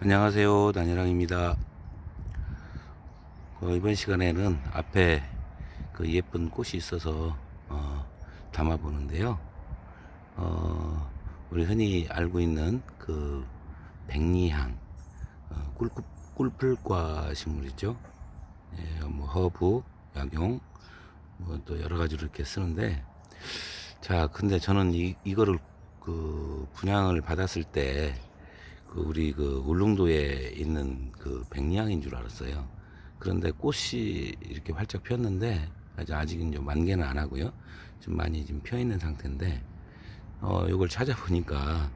안녕하세요. 단일왕입니다. 어, 이번 시간에는 앞에 그 예쁜 꽃이 있어서 어, 담아 보는데요. 어, 우리 흔히 알고 있는 그 백리향 어, 꿀, 꿀풀과 식물이죠. 예, 뭐 허브 약용 뭐 또 여러 가지로 이렇게 쓰는데 자 근데 저는 이, 이거를 그 분양을 받았을 때 그 우리 그 울릉도에 있는 그 백리향인 줄 알았어요. 그런데 꽃이 이렇게 활짝 폈는데 아직 아직은 좀 만개는 안 하고요. 좀 많이 지금 펴 있는 상태인데 어 이걸 찾아보니까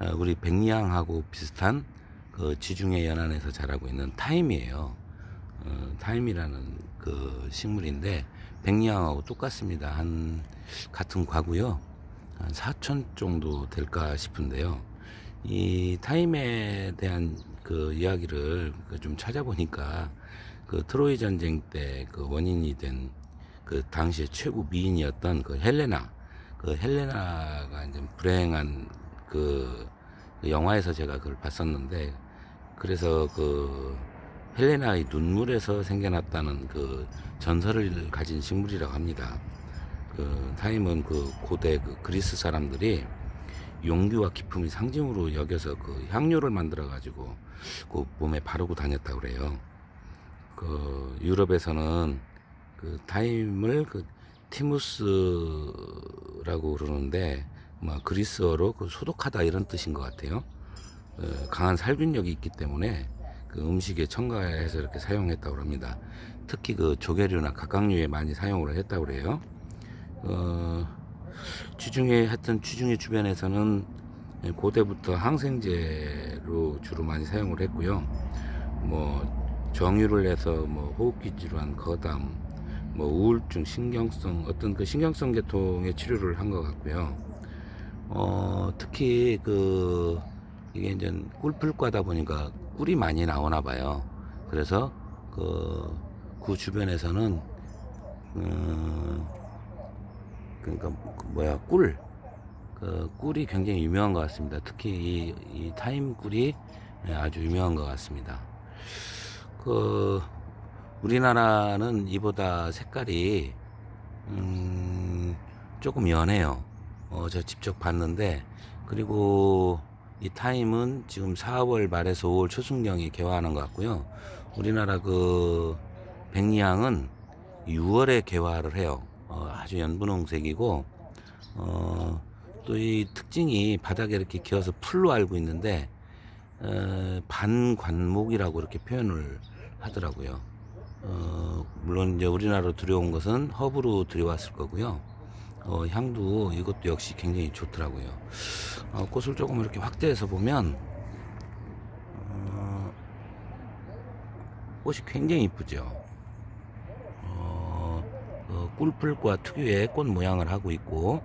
어, 우리 백리향하고 비슷한 그 지중해 연안에서 자라고 있는 타임이에요. 어, 타임이라는 그 식물인데 백리향하고 똑같습니다. 한 같은 과고요. 한 4천 정도 될까 싶은데요. 이 타임에 대한 그 이야기를 그좀 찾아보니까 그 트로이 전쟁 때 그 원인이 된 그 당시에 최고 미인이었던 그 헬레나 그 헬레나가 이제 불행한 그, 그 영화에서 제가 그걸 봤었는데 그래서 그 헬레나의 눈물에서 생겨났다는 그 전설을 가진 식물이라고 합니다. 그 타임은 그 고대 그 그리스 사람들이 용기와 기품이 상징으로 여겨서 그 향료를 만들어 가지고 그 몸에 바르고 다녔다 그래요. 그 유럽에서는 그 타임을 그 티무스라고 그러는데 뭐 그리스어로 그 소독하다 이런 뜻인 것 같아요. 어, 강한 살균력이 있기 때문에 그 음식에 첨가해서 이렇게 사용했다고 합니다. 특히 그 조개류나 각각류에 많이 사용을 했다고 그래요. 어, 지중해 하여튼 지중해 주변에서는 고대부터 항생제로 주로 많이 사용을 했고요. 뭐 정유를 해서 뭐 호흡기 질환, 거담, 뭐 우울증, 신경성 어떤 그 신경성 계통의 치료를 한 것 같고요. 어, 특히 그 이게 이제 꿀풀과다 보니까 꿀이 많이 나오나 봐요. 그래서 그, 그 주변에서는 음, 그러니까 그 뭐야 꿀, 그 꿀이 굉장히 유명한 것 같습니다. 특히 이, 이 타임 꿀이 예, 아주 유명한 것 같습니다. 그 우리나라는 이보다 색깔이 음, 조금 연해요. 어, 저 직접 봤는데 그리고 이 타임은 지금 4월 말에서 5월 초순경에 개화하는 것 같고요. 우리나라 그 백리향은 6월에 개화를 해요. 어, 아주 연분홍색이고 어, 또 이 특징이 바닥에 이렇게 기어서 풀로 알고 있는데 어, 반관목이라고 이렇게 표현을 하더라고요. 어, 물론 이제 우리나라로 들여온 것은 허브로 들여왔을 거고요. 어, 향도 이것도 역시 굉장히 좋더라고요. 어, 꽃을 조금 이렇게 확대해서 보면 어, 꽃이 굉장히 이쁘죠. 꿀풀과 특유의 꽃 모양을 하고 있고,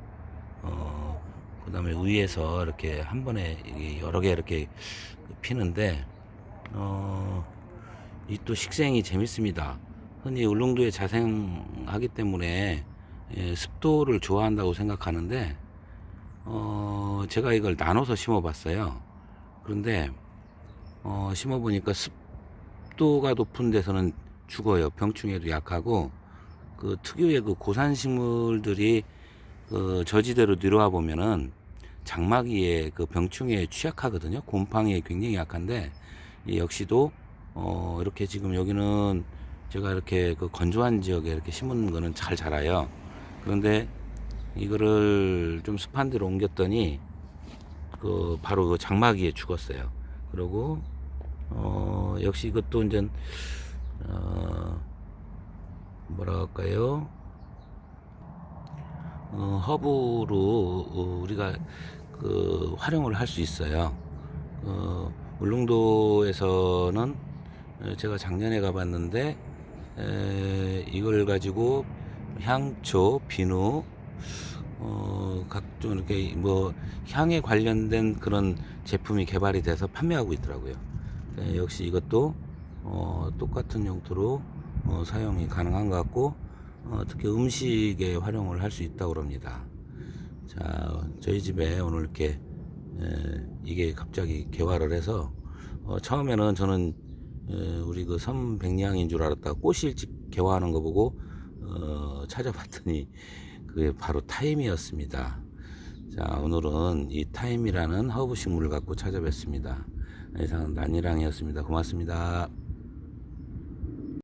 어, 그 다음에 위에서 이렇게 한 번에 여러 개 이렇게 피는데, 어, 이 또 식생이 재밌습니다. 흔히 울릉도에 자생하기 때문에 예, 습도를 좋아한다고 생각하는데, 어, 제가 이걸 나눠서 심어봤어요. 그런데, 어, 심어보니까 습도가 높은 데서는 죽어요. 병충해도 약하고, 그 특유의 그 고산식물들이 그 저지대로 내려와 보면은 장마기에 그 병충해에 취약하거든요. 곰팡이에 굉장히 약한데 이 역시도 어 이렇게 지금 여기는 제가 이렇게 그 건조한 지역에 이렇게 심은 거는 잘 자라요. 그런데 이거를 좀 습한 데로 옮겼더니 그 바로 그 장마기에 죽었어요. 그리고 어 역시 이것도 이제 어 뭐라 할까요? 어, 허브로 어, 우리가 그 활용을 할 수 있어요. 어, 울릉도에서는 어, 제가 작년에 가봤는데 에, 이걸 가지고 향초, 비누, 어, 각종 이렇게 뭐 향에 관련된 그런 제품이 개발이 돼서 판매하고 있더라고요. 에, 역시 이것도 어, 똑같은 용도로 어, 사용이 가능한 것 같고 어, 특히 음식에 활용을 할 수 있다고 합니다. 자, 저희 집에 오늘 이렇게 에, 이게 갑자기 개화를 해서 어, 처음에는 저는 에, 우리 그 섬백량인 줄 알았다가 꽃이 일찍 개화하는 거 보고 어, 찾아봤더니 그게 바로 타임이었습니다. 자 오늘은 이 타임이라는 허브 식물을 갖고 찾아뵙습니다. 이상은 난이랑이었습니다. 고맙습니다.